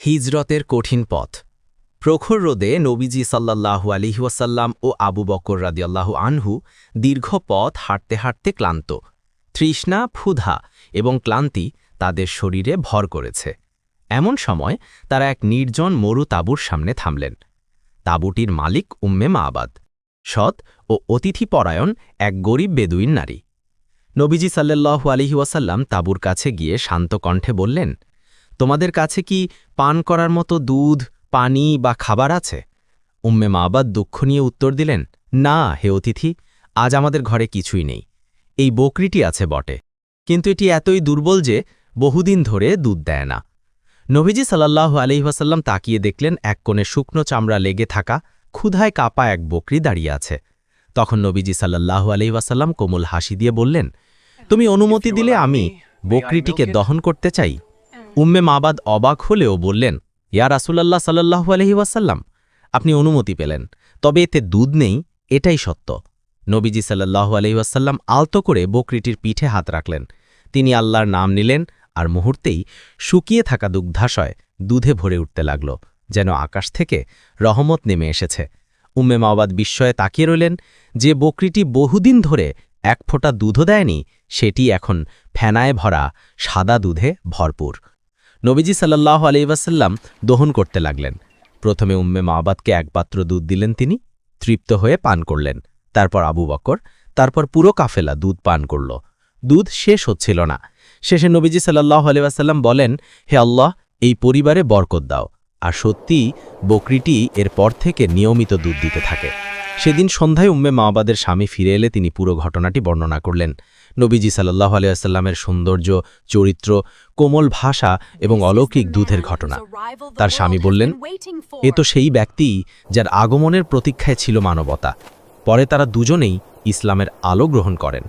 হিজরতের কঠিন পথ। প্রখর রোদে নবীজি সাল্লাল্লাহু আলিহাসাল্লাম ও আবু বকর রাদিয়াল্লাহু আনহু দীর্ঘ পথ হাঁটতে হাঁটতে ক্লান্ত, তৃষ্ণা, ক্ষুধা এবং ক্লান্তি তাদের শরীরে ভর করেছে। এমন সময় তারা এক নির্জন মরু তাঁবুর সামনে থামলেন। তাঁবুটির মালিক উম্মে মাবাদ, সৎ ও অতিথিপরায়ণ এক গরিব বেদুইন নারী। নবীজি সাল্লাল্লাহু আলিহি ওয়াসাল্লাম তাঁবুর কাছে গিয়ে শান্ত কণ্ঠে বললেন তোমাদের কাছে কি পান করার মতো দুধ, পানি বা খাবার আছে? উম্মে মাবাদ দুঃখ নিয়ে উত্তর দিলেন, না, হে অতিথি, আজ আমাদের ঘরে কিছুই নেই। এই বকরিটি আছে বটে। কিন্তু এটি এতই দুর্বল যে বহুদিন ধরে দুধ দেয় না। নবীজি সাল্লাল্লাহু আলহিহাসাল্লাম তাকিয়ে দেখলেন, এক কোণে শুকনো চামড়া লেগে থাকা ক্ষুধায় কাপা এক বকরি দাঁড়িয়ে আছে। তখন নবীজি সাল্লাল্লাহু আলহিহাসাল্লাম কোমল হাসি দিয়ে বললেন, তুমি অনুমতি দিলে আমি বকরিটিকে দহন করতে চাই। উম্মে মাবাদ অবাক হলেও বললেন, ইয়া রাসুলাল্লাহ সাল্লাহু আলহি ওয়াসাল্লাম, আপনি অনুমতি পেলেন, তবে এতে দুধ নেই, এটাই সত্য। নবীজি সাল্লাহু আলহি ওয়াসাল্লাম আলতো করে বকরিটির পিঠে হাত রাখলেন। তিনি আল্লাহর নাম নিলেন আর মুহূর্তেই শুকিয়ে থাকা দুগ্ধাশয় দুধে ভরে উঠতে লাগল, যেন আকাশ থেকে রহমত নেমে এসেছে। উম্মে মাওবাদ বিস্ময়ে তাকিয়ে রইলেন যে বকরিটি বহুদিন ধরে এক ফোঁটা দুধও দেয়নি, সেটি এখন ফেনায় ভরা সাদা দুধে ভরপুর। নবীজি সাল্লাহ আলাইসাল্লাম দহন করতে লাগলেন। প্রথমে উম্মে মাবাদকে এক পাত্র দুধ দিলেন তিনি, তৃপ্ত হয়ে পান করলেন। তারপর আবু বকর, তারপর পুরো কাফেলা দুধ পান করল। দুধ শেষ হচ্ছিল না। শেষে নবীজি সাল্লাহ আলাইসাল্লাম বলেন, হে আল্লাহ, এই পরিবারে বরকত দাও। আর সত্যিই বকরিটি এরপর থেকে নিয়মিত দুধ দিতে থাকে। সেদিন সন্ধ্যায় উম্মে মাওবাদের স্বামী ফিরে এলে তিনি পুরো ঘটনাটি বর্ণনা করলেন। নবীজি সাল্লাহ আলিয়াস্লামের সৌন্দর্য চরিত্র কোমল ভাষা এবং অলৌকিক দুধের ঘটনা। তার স্বামী বললেন এ তো সেই ব্যক্তি যার আগমনের প্রতীক্ষায় ছিল মানবতা। পরে তারা দুজনেই ইসলামের আলো গ্রহণ করেন।